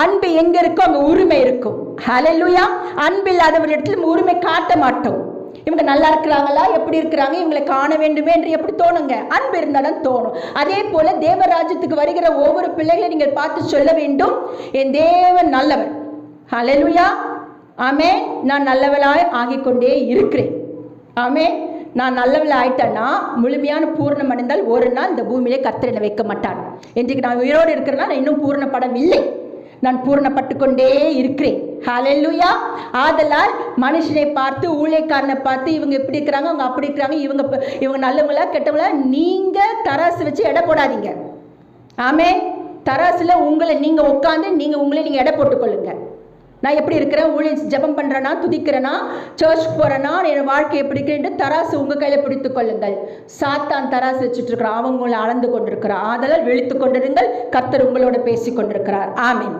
அன்பு எங்க இருக்கோ அங்க உரிமை இருக்கும். ஹலலுயா அன்பு இல்லாதவர் இடத்துல உரிமை காட்ட மாட்டோம். இவங்க நல்லா இருக்கிறாங்களா? எப்படி இருக்கிறாங்க? இவங்களை காண வேண்டுமே என்று எப்படி தோணுங்க? அன்பு இருந்தாலும் தோணும். அதே போல தேவராஜ்யத்துக்கு வருகிற ஒவ்வொரு பிள்ளைகளை நீங்கள் பார்த்து சொல்ல வேண்டும். என் தேவன் நல்லவர். ஹலலுயா ஆமே நான் நல்லவளாய் ஆகிக்கொண்டே இருக்கிறேன். ஆமே நான் நல்லவள் ஆயிட்டேன்னா முழுமையான பூர்ணம் அடைந்தால் ஒரு நாள் இந்த பூமியிலே கத்திரனை வைக்க மாட்டான் இன்றைக்கு நான் உயிரோடு இருக்கிறேன்னா நான் இன்னும் பூர்ணப்படவில்லை. நான் பூரணப்பட்டு கொண்டே இருக்கிறேன். ஹலெல்லுயா ஆதலால் மனுஷனை பார்த்து ஊழியக்காரனை பார்த்து இவங்க இப்படி இருக்கிறாங்க அவங்க அப்படி இருக்கிறாங்க இவங்க இவங்க நல்லவங்களா கெட்டவங்களா நீங்க தராசு வச்சு எடை போடாதீங்க. ஆமே தராசுல உங்களை நீங்க உட்காந்து நீங்க உங்களை நீங்க எடை போட்டுக்கொள்ளுங்க நான் எப்படி இருக்கிறேன்? ஊழியம் ஜெபம் பண்ணுறேன்னா துதிக்கிறேனா சர்ச் போகிறேனா என் வாழ்க்கை எப்படி இருக்கிறேன் தராசு உங்கள் கையில் பிடித்து கொள்ளுங்கள். சாத்தான் தராசு வச்சுட்டு இருக்கிறான். அவங்க உங்களை அளந்து கொண்டிருக்கிறான். ஆதலால் விழித்துக் கொண்டிருங்கள். கத்தர் உங்களோட பேசி கொண்டிருக்கிறார். ஆமீன்.